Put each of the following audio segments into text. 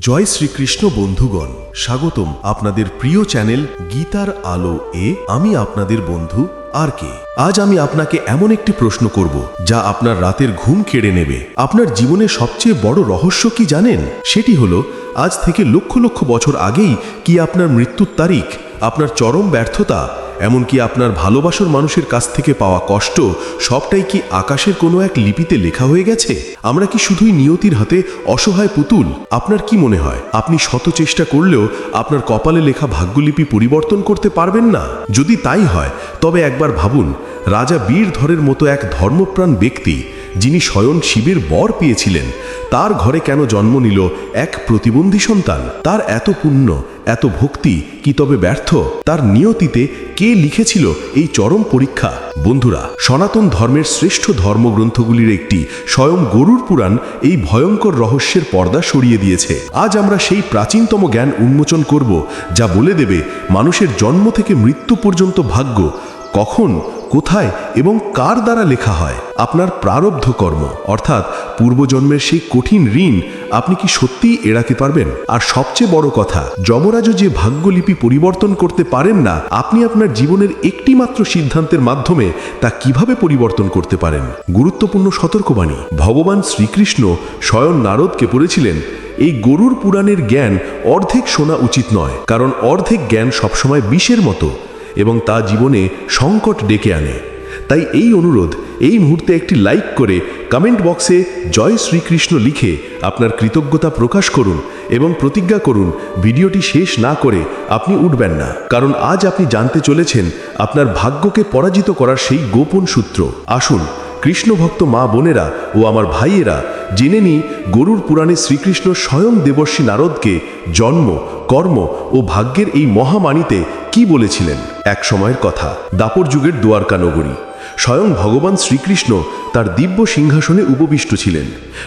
জয় শ্রীকৃষ্ণ বন্ধুগণ, স্বাগতম আপনাদের প্রিয় চ্যানেল গীতার আলো এ। আমি আপনাদের বন্ধু আর কে। আজ আমি আপনাকে এমন একটি প্রশ্ন করব, যা আপনার রাতের ঘুম কেড়ে নেবে। আপনার জীবনে সবচেয়ে বড় রহস্য কি জানেন? সেটি হলো, আজ থেকে লক্ষ লক্ষ বছর আগেই কি আপনার মৃত্যুর তারিখ, আপনার চরম ব্যর্থতা এমনকি আপনার ভালোবাসার মানুষের কাছ থেকে পাওয়া কষ্ট সবটাই কি আকাশের কোনো এক লিপিতে লেখা হয়ে গেছে? আমরা কি শুধুই নিয়তির হাতে অসহায় পুতুল? আপনার কি মনে হয়? আপনি শত চেষ্টা করলেও আপনার কপালে লেখা ভাগ্যলিপি পরিবর্তন করতে পারবেন না? যদি তাই হয়, তবে একবার ভাবুন, রাজা বীরধরের মতো এক ধর্মপ্রাণ ব্যক্তি যিনি স্বয়ং শিবের বর পেয়েছিলেন, তার ঘরে কেন জন্ম নিল এক প্রতিবন্ধী সন্তান? তার এত পুণ্য, এত ভক্তি কি তবে ব্যর্থ? তার নিয়তিতে কে লিখেছিল এই চরম পরীক্ষা? বন্ধুরা, সনাতন ধর্মের শ্রেষ্ঠ ধর্মগ্রন্থগুলির একটি স্বয়ং গরুর পুরাণ এই ভয়ঙ্কর রহস্যের পর্দা সরিয়ে দিয়েছে। আজ আমরা সেই প্রাচীনতম জ্ঞান উন্মোচন করব, যা বলে দেবে, মানুষের জন্ম থেকে মৃত্যু পর্যন্ত ভাগ্য কখন কোথায় এবং কার দ্বারা লেখা হয়? আপনার প্রারব্ধ কর্ম, অর্থাৎ পূর্বজন্মের সেই কঠিন ঋণ, আপনি কি সত্যিই এড়াতে পারবেন? আর সবচেয়ে বড় কথা, যমরাজও যে ভাগ্যলিপি পরিবর্তন করতে পারেন না, আপনি আপনার জীবনের একটি মাত্র সিদ্ধান্তের মাধ্যমে তা কীভাবে পরিবর্তন করতে পারেন? গুরুত্বপূর্ণ সতর্কবাণী, ভগবান শ্রীকৃষ্ণ স্বয়ং নারদকে পড়েছিলেন, এই গরুর পুরাণের জ্ঞান অর্ধেক শোনা উচিত নয়, কারণ অর্ধেক জ্ঞান সবসময় বিষের মতো। এবং তা জীবনে সংকট ডেকে আনে। তাই এই অনুরোধ, এই মুহূর্তে একটি লাইক করে কমেন্ট বক্সে জয় শ্রীকৃষ্ণ লিখে আপনার কৃতজ্ঞতা প্রকাশ করুন এবং প্রতিজ্ঞা করুন, ভিডিওটি শেষ না করে আপনি উঠবেন না। কারণ আজ আপনি জানতে চলেছেন আপনার ভাগ্যকে পরাজিত করার সেই গোপন সূত্র। আসুন, কৃষ্ণভক্ত মা বোনেরা ও আমার ভাইয়েরা, জেনে নি গরুর পুরাণে শ্রীকৃষ্ণ স্বয়ং দেবর্ষী নারদকে জন্ম কর্ম ও ভাগ্যের এই মহামানিতে কি বলেছিলেন? এক সময়ের কথা, দাপর যুগের দুয়ারকা নগরী। স্বয়ং ভগবান শ্রীকৃষ্ণ তার দিব্য সিংহাসনে উপবিষ্ট ছিলেন।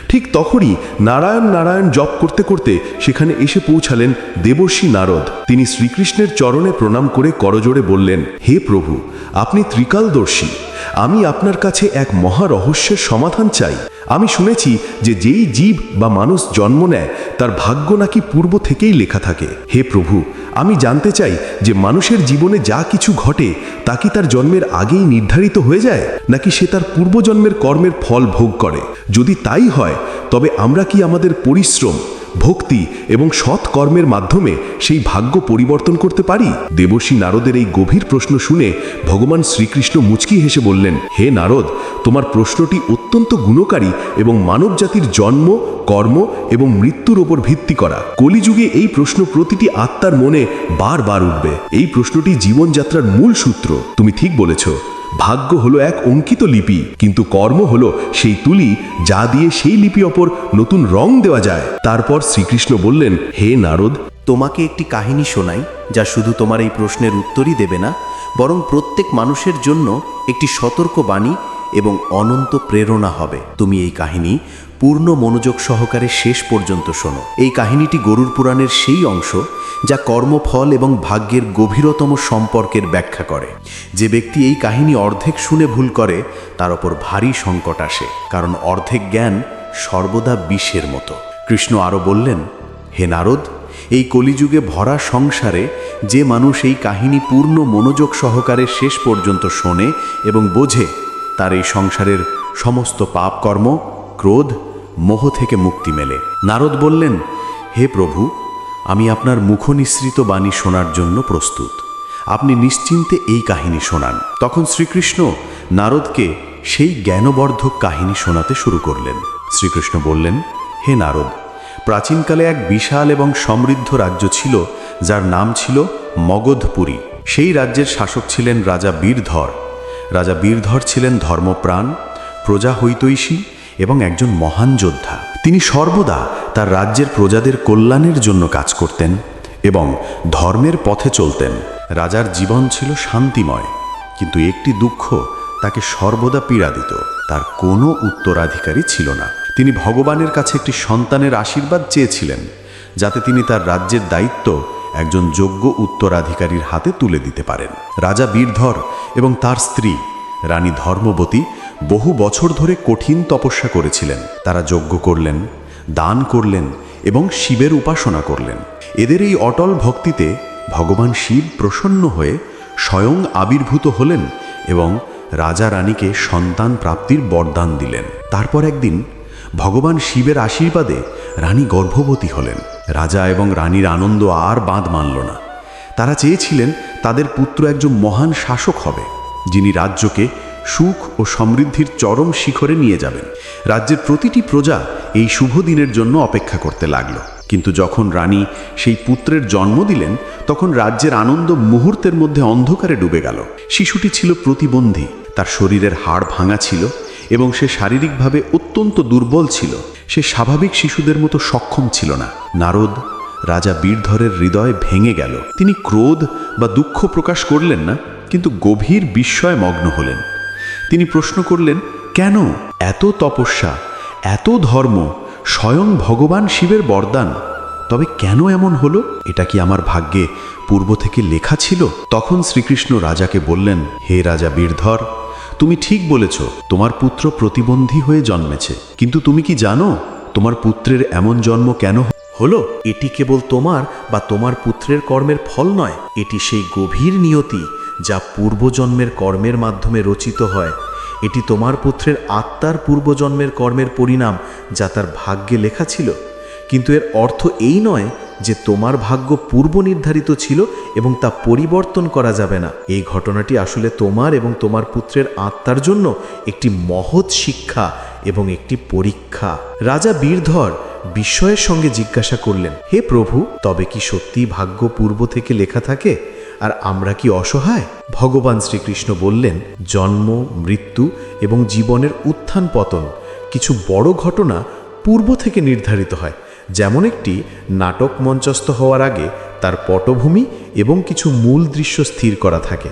ঠিক তখনই নারায়ণ নারায়ণ জপ করতে করতে সেখানে এসে পৌঁছালেন দেবর্ষী নারদ। তিনি শ্রীকৃষ্ণের চরণে প্রণাম করে করজোড়ে বললেন, হে প্রভু, আপনি ত্রিকালদর্শী। আমি আপনার কাছে এক মহা রহস্যের সমাধান চাই। আমি শুনেছি যে যেই জীব বা মানুষ জন্ম নেয়, তার ভাগ্য নাকি পূর্ব থেকেই লেখা থাকে। হে প্রভু, আমি জানতে চাই যে মানুষের জীবনে যা কিছু ঘটে, তা কি তার জন্মের আগেই নির্ধারিত হয়ে যায়? নাকি সে তার পূর্বজন্মের কর্মের ফল ভোগ করে? যদি তাই হয়, তবে আমরা কি আমাদের পরিশ্রম ভক্তি এবং সৎ কর্মের মাধ্যমে সেই ভাগ্য পরিবর্তন করতে পারি? দেবর্ষী নারদের এই গভীর প্রশ্ন শুনে ভগবান শ্রীকৃষ্ণ মুচকি হেসে বললেন, হে নারদ, তোমার প্রশ্নটি অত্যন্ত গুণকারী এবং মানব জাতির জন্ম, কর্ম এবং মৃত্যুর ওপর ভিত্তি করা। কলিযুগে এই প্রশ্ন প্রতিটি আত্মার মনে বারবার উঠবে। এই প্রশ্নটি জীবনযাত্রার মূল সূত্র। তুমি ঠিক বলেছ। ভাগ্য হলো এক অঙ্কিত লিপি, কিন্তু কর্ম হলো সেই তুলি যা দিয়ে সেই লিপি অপর নতুন রং দেওয়া যায়। তারপর শ্রীকৃষ্ণ বললেন, হে নারদ, তোমাকে একটি কাহিনী শোনাই, যা শুধু তোমার এই প্রশ্নের উত্তরই দেবে না, বরং প্রত্যেক মানুষের জন্য একটি সতর্ক বাণী এবং অনন্ত প্রেরণা হবে। তুমি এই কাহিনী পূর্ণ মনোযোগ সহকারে শেষ পর্যন্ত শোনো। এই কাহিনীটি গরুর পুরাণের সেই অংশ যা কর্মফল এবং ভাগ্যের গভীরতম সম্পর্কের ব্যাখ্যা করে। যে ব্যক্তি এই কাহিনী অর্ধেক শুনে ভুল করে, তার ওপর ভারী সংকট আসে, কারণ অর্ধেক জ্ঞান সর্বদা বিষের মতো। কৃষ্ণ আরও বললেন, হে নারদ, এই কলিযুগে ভরা সংসারে যে মানুষ এই কাহিনী পূর্ণ মনোযোগ সহকারে শেষ পর্যন্ত শোনে এবং বোঝে, তার এই সংসারের সমস্ত পাপকর্ম, ক্রোধ মোহ থেকে মুক্তি মেলে। নারদ বললেন, হে প্রভু, আমি আপনার মুখনিসৃত বাণী শোনার জন্য প্রস্তুত। আপনি নিশ্চিন্তে এই কাহিনী শোনান। তখন শ্রীকৃষ্ণ নারদকে সেই জ্ঞানবর্ধক কাহিনী শোনাতে শুরু করলেন। শ্রীকৃষ্ণ বললেন, হে নারদ, প্রাচীনকালে এক বিশাল এবং সমৃদ্ধ রাজ্য ছিল, যার নাম ছিল মগধপুরী। সেই রাজ্যের শাসক ছিলেন রাজা বীরধর। রাজা বীরধর ছিলেন ধর্মপ্রাণ প্রজা হৈতৈষী এবং একজন মহান যোদ্ধা। তিনি সর্বদা তার রাজ্যের প্রজাদের কল্যাণের জন্য কাজ করতেন এবং ধর্মের পথে চলতেন। রাজার জীবন ছিল শান্তিময়, কিন্তু একটি দুঃখ তাকে সর্বদা পীড়া দিত। তার কোনো উত্তরাধিকারী ছিল না। তিনি ভগবানের কাছে একটি সন্তানের আশীর্বাদ চেয়েছিলেন, যাতে তিনি তার রাজ্যের দায়িত্ব একজন যোগ্য উত্তরাধিকারীর হাতে তুলে দিতে পারেন। রাজা বীরধর এবং তার স্ত্রী, রানী ধর্মবতী বহু বছর ধরে কঠিন তপস্যা করেছিলেন। তারা যজ্ঞ করলেন, দান করলেন এবং শিবের উপাসনা করলেন। এদের এই অটল ভক্তিতে ভগবান শিব প্রসন্ন হয়ে স্বয়ং আবির্ভূত হলেন এবং রাজা রানীকে সন্তান প্রাপ্তির বরদান দিলেন। তারপর একদিন ভগবান শিবের আশীর্বাদে রানী গর্ভবতী হলেন। রাজা এবং রানীর আনন্দ আর বাঁধ মানল না। তারা চেয়েছিলেন তাদের পুত্র একজন মহান শাসক হবে, যিনি রাজ্যকে সুখ ও সমৃদ্ধির চরম শিখরে নিয়ে যাবেন। রাজ্যের প্রতিটি প্রজা এই শুভ দিনের জন্য অপেক্ষা করতে লাগল। কিন্তু যখন রানী সেই পুত্রের জন্ম দিলেন, তখন রাজ্যের আনন্দ মুহূর্তের মধ্যে অন্ধকারে ডুবে গেল। শিশুটি ছিল প্রতিবন্ধী, তার শরীরের হাড় ভাঙা ছিল এবং সে শারীরিকভাবে অত্যন্ত দুর্বল ছিল। সে স্বাভাবিক শিশুদের মতো সক্ষম ছিল না। নারদ, রাজা বীরধরের হৃদয় ভেঙে গেল। তিনি ক্রোধ বা দুঃখ প্রকাশ করলেন না, কিন্তু গভীর বিস্ময় মগ্ন হলেন। তিনি প্রশ্ন করলেন, কেন? এত তপস্যা, এত ধর্ম, স্বয়ং ভগবান শিবের বরদান। তবে কেন এমন হলো? এটা কি আমার ভাগ্যে পূর্ব থেকে লেখা ছিল? তখন শ্রীকৃষ্ণ রাজাকে বললেন, হে রাজা বীরধর, তুমি ঠিক বলেছ, তোমার পুত্র প্রতিবন্ধী হয়ে জন্মেছে। কিন্তু তুমি কি জানো, তোমার পুত্রের এমন জন্ম কেন হলো? এটি কেবল তোমার বা তোমার পুত্রের কর্মের ফল নয়, এটি সেই গভীর নিয়তি যা পূর্বজন্মের কর্মের মাধ্যমে রচিত হয়। এটি তোমার পুত্রের আত্মার পূর্বজন্মের কর্মের পরিণাম যা তার ভাগ্যে লেখা ছিল। কিন্তু এর অর্থ এই নয় যে তোমার ভাগ্য পূর্ব নির্ধারিত ছিল এবং তা পরিবর্তন করা যাবে না। এই ঘটনাটি আসলে তোমার এবং তোমার পুত্রের আত্মার জন্য একটি মহৎ শিক্ষা এবং একটি পরীক্ষা। রাজা বীরধর বিস্ময়ের সঙ্গে জিজ্ঞাসা করলেন, হে প্রভু, তবে কি সত্যি ভাগ্য পূর্ব থেকে লেখা থাকে? আর আমরা কি অসহায়? ভগবান শ্রীকৃষ্ণ বললেন, জন্ম, মৃত্যু এবং জীবনের উত্থান পতন কিছু বড় ঘটনা পূর্ব থেকে নির্ধারিত হয়। যেমন একটি নাটক মঞ্চস্থ হওয়ার আগে তার পটভূমি এবং কিছু মূল দৃশ্য স্থির করা থাকে।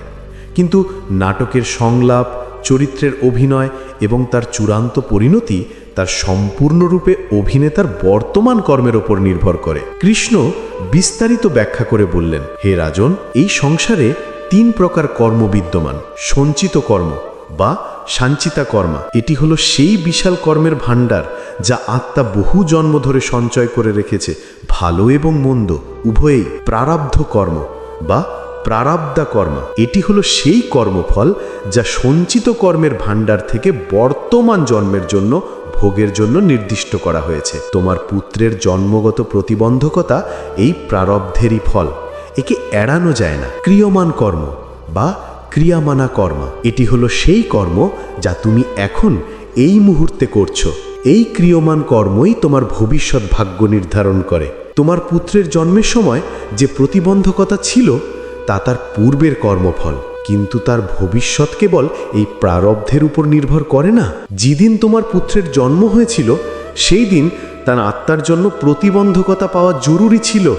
কিন্তু নাটকের সংলাপ, চরিত্রের অভিনয় এবং তার চূড়ান্ত পরিণতি তার সম্পূর্ণরূপে অভিনেতার বর্তমান কর্মের ওপর নির্ভর করে। কৃষ্ণ বিস্তারিত ব্যাখ্যা করে বললেন, হে রাজন, এই সংসারে তিন প্রকার কর্ম বিদ্যমান, সঞ্চিত কর্ম বা সাঞ্চিতা কর্মা। এটি হলো সেই বিশাল কর্মের ভাণ্ডার যা আত্মা বহু জন্ম ধরে সঞ্চয় করে রেখেছে, ভালো এবং মন্দ, উভয়েই প্রারাব্ধ কর্ম বা প্রারাব্ধা কর্মা। এটি হলো সেই কর্মফল যা সঞ্চিত কর্মের ভাণ্ডার থেকে বর্তমান জন্মের জন্য ভোগের জন্য নির্দিষ্ট করা হয়েছে। তোমার পুত্রের জন্মগত প্রতিবন্ধকতা এই প্রারব্ধেরই ফল। একে এড়ানো যায় না। ক্রিয়মান কর্ম বা ক্রিয়ামানা কর্ম। এটি হলো সেই কর্ম যা তুমি এখন এই মুহূর্তে করছ। এই ক্রিয়মান কর্মই তোমার ভবিষ্যৎ ভাগ্য নির্ধারণ করে। তোমার পুত্রের জন্মের সময় যে প্রতিবন্ধকতা ছিল, তা তার পূর্বের কর্মফল। কিন্তু তার ভবিষ্যৎ কেবল এই প্রারব্ধের উপর নির্ভর করে না। যেদিন তোমার পুত্রের জন্ম হয়েছিল, সেই দিন তার আত্মার জন্য প্রতিবন্ধকতা পাওয়া জরুরি ছিল,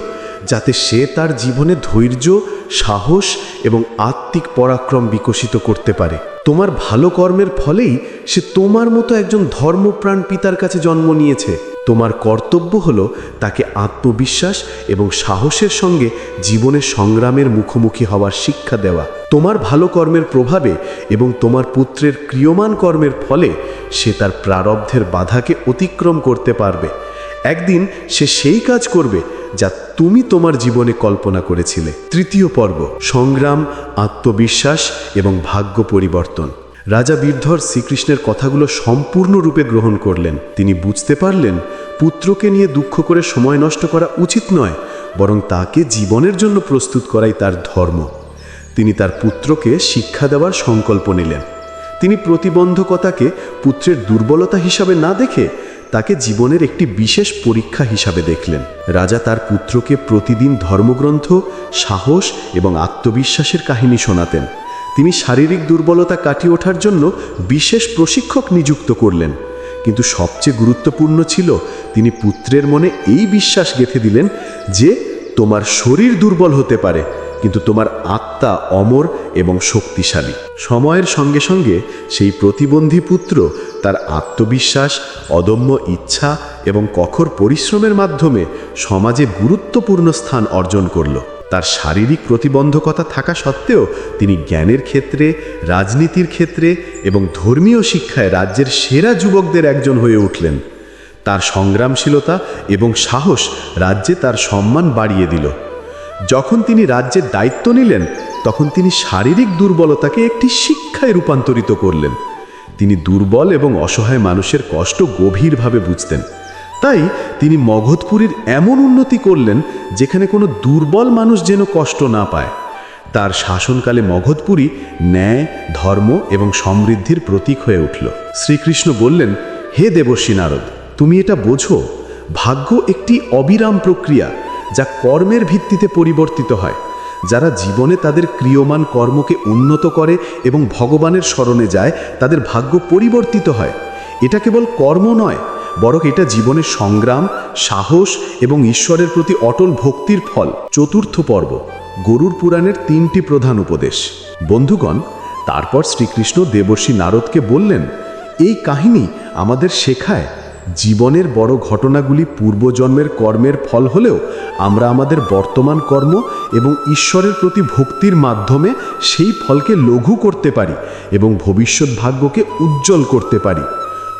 যাতে সে তার জীবনে ধৈর্য, সাহস এবং আত্মিক পরাক্রম বিকশিত করতে পারে। তোমার ভালো কর্মের ফলেই সে তোমার মতো একজন ধর্মপ্রাণ পিতার কাছে জন্ম নিয়েছে। তোমার কর্তব্য হলো তাকে আত্মবিশ্বাস এবং সাহসের সঙ্গে জীবনের সংগ্রামের মুখোমুখি হওয়ার শিক্ষা দেওয়া। তোমার ভালো কর্মের প্রভাবে এবং তোমার পুত্রের ক্রিয়মান কর্মের ফলে সে তার প্রারব্ধের বাধাকে অতিক্রম করতে পারবে। একদিন সে সেই কাজ করবে যা তুমি তোমার জীবনে কল্পনা করেছিলে। তৃতীয় পর্ব, সংগ্রাম, আত্মবিশ্বাস এবং ভাগ্য পরিবর্তন। রাজা বীরধর শ্রীকৃষ্ণের কথাগুলো সম্পূর্ণরূপে গ্রহণ করলেন। তিনি বুঝতে পারলেন পুত্রকে নিয়ে দুঃখ করে সময় নষ্ট করা উচিত নয়, বরং তাকে জীবনের জন্য প্রস্তুত করাই তার ধর্ম। তিনি তার পুত্রকে শিক্ষা দেওয়ার সংকল্প নিলেন। তিনি প্রতিবন্ধকতাকে পুত্রের দুর্বলতা হিসাবে না দেখে তাকে জীবনের একটি বিশেষ পরীক্ষা হিসাবে দেখলেন। রাজা তার পুত্রকে প্রতিদিন ধর্মগ্রন্থ, সাহস এবং আত্মবিশ্বাসের কাহিনী শোনাতেন। তিনি শারীরিক দুর্বলতা কাটিয়ে ওঠার জন্য বিশেষ প্রশিক্ষক নিযুক্ত করলেন। কিন্তু সবচেয়ে গুরুত্বপূর্ণ ছিল, তিনি পুত্রের মনে এই বিশ্বাস গেঁথে দিলেন যে তোমার শরীর দুর্বল হতে পারে, কিন্তু তোমার আত্মা অমর এবং শক্তিশালী। সময়ের সঙ্গে সঙ্গে সেই প্রতিবন্ধী পুত্র তার আত্মবিশ্বাস, অদম্য ইচ্ছা এবং কঠোর পরিশ্রমের মাধ্যমে সমাজে গুরুত্বপূর্ণ স্থান অর্জন করল। তার শারীরিক প্রতিবন্ধকতা থাকা সত্ত্বেও তিনি জ্ঞানের ক্ষেত্রে, রাজনীতির ক্ষেত্রে এবং ধর্মীয় শিক্ষায় রাজ্যের সেরা যুবকদের একজন হয়ে উঠলেন। তার সংগ্রামশীলতা এবং সাহস রাজ্যে তার সম্মান বাড়িয়ে দিল। যখন তিনি রাজ্যের দায়িত্ব নিলেন, তখন তিনি শারীরিক দুর্বলতাকে একটি শিক্ষায় রূপান্তরিত করলেন। তিনি দুর্বল এবং অসহায় মানুষের কষ্ট গভীরভাবে বুঝতেন। তাই তিনি মগধপুরীর এমন উন্নতি করলেন যেখানে কোনো দুর্বল মানুষ যেন কষ্ট না পায়। তার শাসনকালে মগধপুরী ন্যায়, ধর্ম এবং সমৃদ্ধির প্রতীক হয়ে উঠল। শ্রীকৃষ্ণ বললেন, হে দেবশ্রী নারদ, তুমি এটা বোঝো, ভাগ্য একটি অবিরাম প্রক্রিয়া যা কর্মের ভিত্তিতে পরিবর্তিত হয়, যারা জীবনে তাদের ক্রিয়মান কর্মকে উন্নত করে এবং ভগবানের স্মরণে যায়, তাদের ভাগ্য পরিবর্তিত হয়। এটা কেবল কর্ম নয় বরং এটা জীবনের সংগ্রাম, সাহস এবং ঈশ্বরের প্রতি অটল ভক্তির ফল। চতুর্থ পর্ব গরুর পুরাণের তিনটি প্রধান উপদেশ। বন্ধুগণ, তারপর শ্রীকৃষ্ণ দেবর্ষী নারদকে বললেন, এই কাহিনী আমাদের শেখায়, জীবনের বড় ঘটনাগুলি পূর্বজন্মের কর্মের ফল হলেও আমরা আমাদের বর্তমান কর্ম এবং ঈশ্বরের প্রতি ভক্তির মাধ্যমে সেই ফলকে লঘু করতে পারি এবং ভবিষ্যৎ ভাগ্যকে উজ্জ্বল করতে পারি।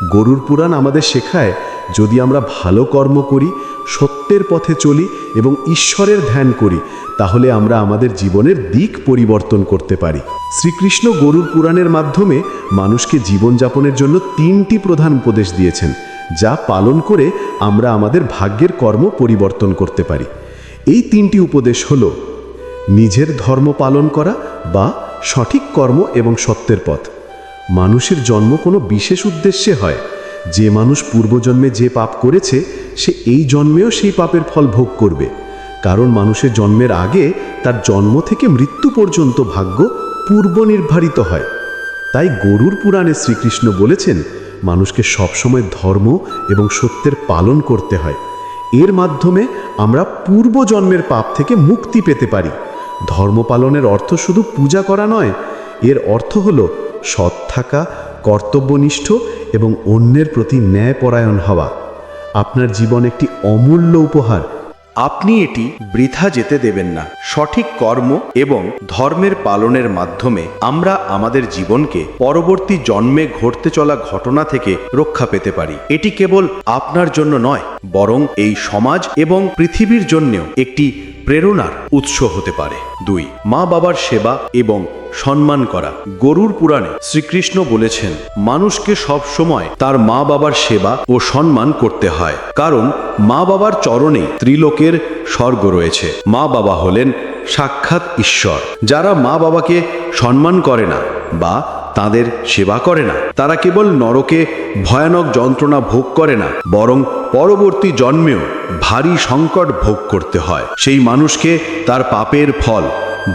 গরুর পুরাণ আমাদের শেখায়, যদি আমরা ভালো কর্ম করি, সত্যের পথে চলি এবং ঈশ্বরের ধ্যান করি, তাহলে আমরা আমাদের জীবনের দিক পরিবর্তন করতে পারি। শ্রীকৃষ্ণ গরুর পুরাণের মাধ্যমে মানুষকে জীবনযাপনের জন্য তিনটি প্রধান উপদেশ দিয়েছেন, যা পালন করে আমরা আমাদের ভাগ্যের কর্ম পরিবর্তন করতে পারি। এই তিনটি উপদেশ হল, নিজের ধর্ম পালন করা বা সঠিক কর্ম এবং সত্যের পথ। মানুষের জন্ম কোনো বিশেষ উদ্দেশ্যে হয়। যে মানুষ পূর্বজন্মে যে পাপ করেছে, সে এই জন্মেও সেই পাপের ফল ভোগ করবে। কারণ মানুষের জন্মের আগে তার জন্ম থেকে মৃত্যু পর্যন্ত ভাগ্য পূর্ব নির্ধারিত হয়। তাই গরুর পুরাণে শ্রীকৃষ্ণ বলেছেন, মানুষকে সবসময় ধর্ম এবং সত্যের পালন করতে হয়। এর মাধ্যমে আমরা পূর্বজন্মের পাপ থেকে মুক্তি পেতে পারি। ধর্ম পালনের অর্থ শুধু পূজা করা নয়, এর অর্থ হল সৎ থাকা, কর্তব্যনিষ্ঠ এবং অন্যের প্রতি ন্যায়পরায়ণ হওয়া। আপনার জীবন একটি অমূল্য উপহার। আপনি এটি বৃথা যেতে দেবেন না। সঠিক কর্ম এবং ধর্মের পালনের মাধ্যমে আমরা আমাদের জীবনকে পরবর্তী জন্মে ঘটতে চলা ঘটনা থেকে রক্ষা পেতে পারি। এটি কেবল আপনার জন্য নয়, বরং এই সমাজ এবং পৃথিবীর জন্যেও একটি প্রেরণার উৎস হতে পারে। দুই, মা বাবার সেবা এবং সম্মান করা। গরুর পুরাণে শ্রীকৃষ্ণ বলেছেন, মানুষকে সব সময় তার মা বাবার সেবা ও সম্মান করতে হয়, কারণ মা বাবার চরণে ত্রিলোকের স্বর্গ রয়েছে। মা বাবা হলেন সাক্ষাৎ ঈশ্বর। যারা মা বাবাকে সম্মান করে না বা তাদের সেবা করে না, তারা কেবল নরকে ভয়ানক যন্ত্রণা ভোগ করে না, বরং পরবর্তী জন্মেও ভারী সংকট ভোগ করতে হয়। সেই মানুষকে তার পাপের ফল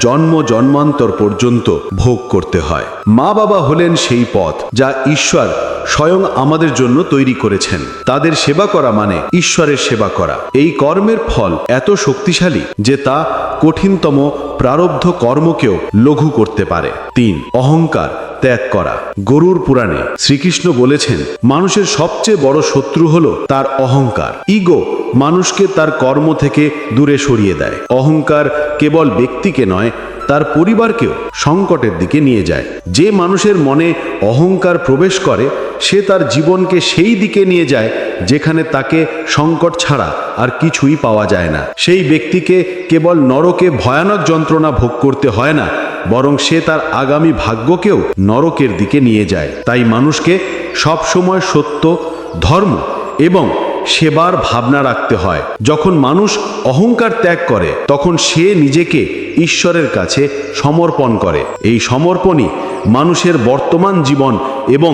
জন্ম জন্মান্তর পর্যন্ত ভোগ করতে হয়। মা বাবা হলেন সেই পথ যা ঈশ্বর স্বয়ং আমাদের জন্য তৈরি করেছেন। তাদের সেবা করা মানে ঈশ্বরের সেবা করা। এই কর্মের ফল এত শক্তিশালী যে তা কঠিনতম প্রারব্ধ কর্মকেও লঘু করতে পারে। তিন, অহংকার ত্যাগ করা। গরুর পুরাণে শ্রীকৃষ্ণ বলেছেন, মানুষের সবচেয়ে বড় শত্রু হল তার অহংকার। ইগো মানুষকে তার কর্ম থেকে দূরে সরিয়ে দেয়। অহংকার কেবল ব্যক্তিকে নয়, তার পরিবারকেও সংকটের দিকে নিয়ে যায়। যে মানুষের মনে অহংকার প্রবেশ করে, সে তার জীবনকে সেই দিকে নিয়ে যায়, যেখানে তাকে সংকট ছাড়া আর কিছুই পাওয়া যায় না। সেই ব্যক্তিকে কেবল নরকে ভয়ানক যন্ত্রণা ভোগ করতে হয় না, বরং সে তার আগামী ভাগ্যকেও নরকের দিকে নিয়ে যায়। তাই মানুষকে সব সময় সত্য, ধর্ম এবং সেবার ভাবনা রাখতে হয়। যখন মানুষ অহংকার ত্যাগ করে, তখন সে নিজেকে ঈশ্বরের কাছে সমর্পণ করে। এই সমর্পণই মানুষের বর্তমান জীবন এবং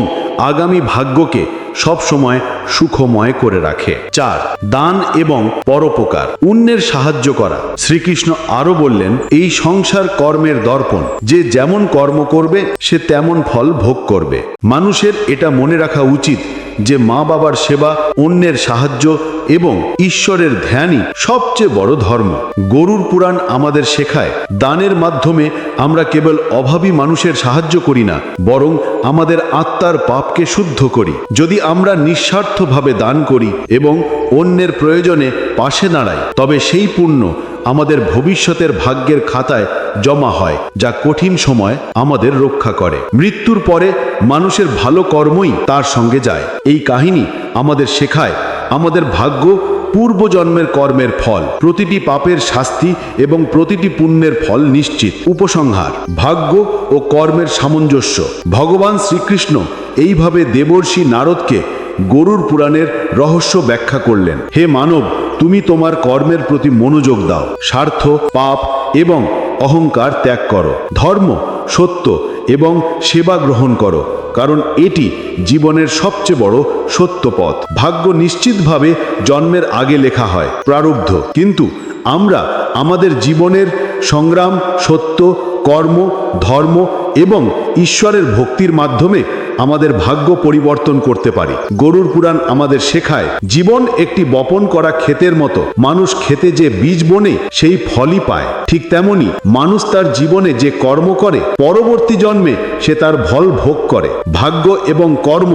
আগামী ভাগ্যকে সবসময় সুখময় করে রাখে। চার, দান এবং পরোপকার, অন্যের সাহায্য করা। শ্রীকৃষ্ণ আরও বললেন, এই সংসার কর্মের দর্পণ, যে যেমন কর্ম করবে, সে তেমন ফল ভোগ করবে। মানুষের এটা মনে রাখা উচিত যে মা বাবার সেবা, অন্যের সাহায্য এবং ঈশ্বরের ধ্যানই সবচেয়ে বড় ধর্ম। গরুর পুরাণ আমাদের শেখায়, দানের মাধ্যমে আমরা কেবল অভাবী মানুষের সাহায্য করি না, বরং আমাদের আত্মার পাপকে শুদ্ধ করি। যদি আমরা নিঃস্বার্থভাবে দান করি এবং অন্যের প্রয়োজনে পাশে দাঁড়াই, তবে সেই পুণ্য আমাদের ভবিষ্যতের ভাগ্যের খাতায় জমা হয়, যা কঠিন সময় আমাদের রক্ষা করে। মৃত্যুর পরে মানুষের ভালো কর্মই তার সঙ্গে যায়। এই কাহিনী আমাদের শেখায়, আমাদের ভাগ্য পূর্বজন্মের কর্মের ফল, প্রতিটি পাপের শাস্তি এবং প্রতিটি পুণ্যের ফল নিশ্চিত। উপসংহার, ভাগ্য ও কর্মের সামঞ্জস্য। ভগবান শ্রীকৃষ্ণ এইভাবে দেবর্ষী নারদকে গরুর পুরাণের রহস্য ব্যাখ্যা করলেন। হে মানব, তুমি তোমার কর্মের প্রতি মনোযোগ দাও। স্বার্থ, পাপ এবং অহংকার ত্যাগ করো। ধর্ম সত্য এবং সেবা গ্রহণ করো, কারণ এটি জীবনের সবচেয়ে বড় সত্য পথ। ভাগ্য নিশ্চিতভাবে জন্মের আগে লেখা হয়, প্রারব্ধ। কিন্তু আমরা আমাদের জীবনের সংগ্রাম, সত্য, কর্ম, ধর্ম এবং ঈশ্বরের ভক্তির মাধ্যমে আমাদের ভাগ্য পরিবর্তন করতে পারি। গরুর পুরাণ আমাদের শেখায়, জীবন একটি বপন করা ক্ষেতের মতো। মানুষ খেতে যে বীজ বনে, সেই ফলই পায়। ঠিক তেমনি মানুষ তার জীবনে যে কর্ম করে, পরবর্তী জন্মে সে তার ফল ভোগ করে। ভাগ্য এবং কর্ম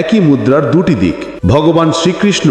একই মুদ্রার দুটি দিক। ভগবান শ্রীকৃষ্ণ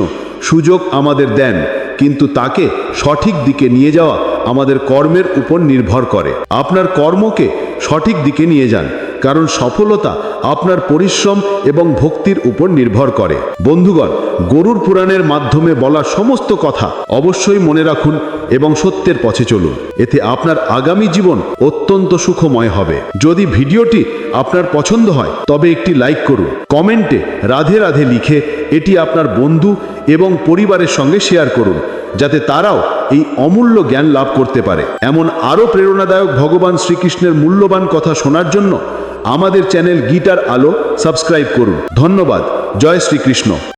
সুযোগ আমাদের দেন, কিন্তু তাকে সঠিক দিকে নিয়ে যাওয়া আমাদের কর্মের উপর নির্ভর করে। আপনার কর্মকে সঠিক দিকে নিয়ে যান। কারণ সফলতা আপনার পরিশ্রম এবং ভক্তির উপর নির্ভর করে। বন্ধুগণ, গরুর পুরাণের মাধ্যমে বলা সমস্ত কথা অবশ্যই মনে রাখুন এবং সত্যের পথে চলুন। এতে আপনার আগামী জীবন অত্যন্ত সুখময় হবে। যদি ভিডিওটি আপনার পছন্দ হয়, তবে একটি লাইক করুন। কমেন্টে রাধে রাধে লিখে এটি আপনার বন্ধু এবং পরিবারের সঙ্গে শেয়ার করুন, যাতে তারাও এই অমূল্য জ্ঞান লাভ করতে পারে। এমন আরও প্রেরণাদায়ক ভগবান শ্রীকৃষ্ণের মূল্যবান কথা শোনার জন্য আমাদের চ্যানেল গিটার আলো সাবস্ক্রাইব করুন। ধন্যবাদ। জয় শ্রীকৃষ্ণ।